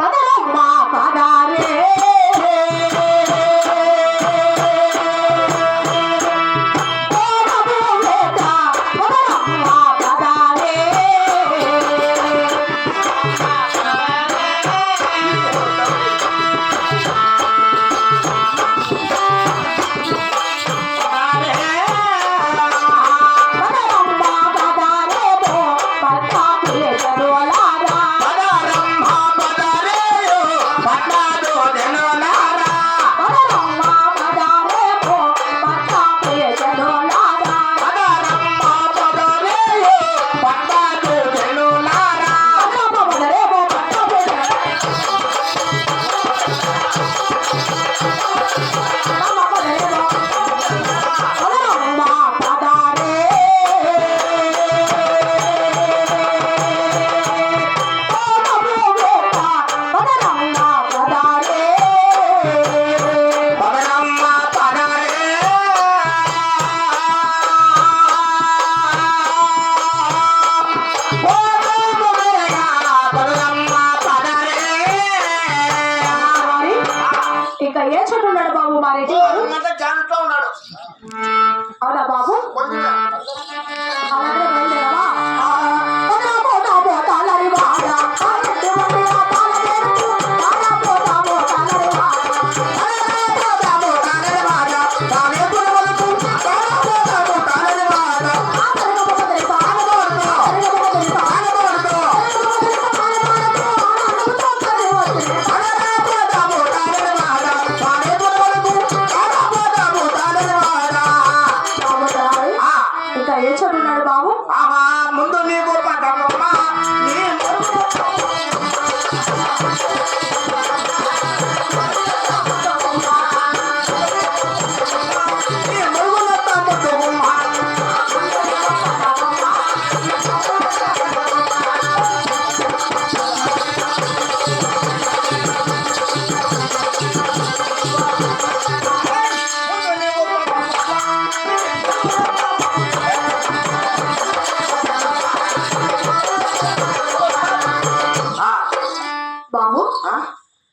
పదరమ్మా పదారే ఇంకా ఏ చోటు ఉన్నాడు బాబు మరి జాగ్రత్త ఉన్నాడు. అవునా బాబు? ఏ చోటు ఉన్నాడు బాబు ముందు నీకు పదమ్మ నీ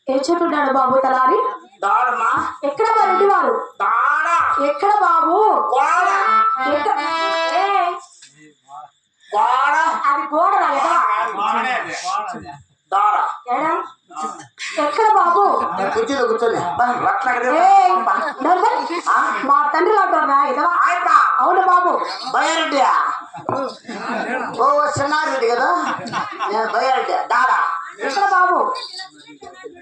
ఏ చోటు ఉన్నాడు బాబు తలారి? ఎక్కడ వారింటి వారు ఎక్కడ బాబు? అది గోడ ఎక్కడ? బాబు? కుర్చీలో నవ్వు. మా తండ్రి ఇదవా అవును బాబు. బయారెడ్డియా? ఓ చిన్నారెడ్డి కదా? నేను బాబు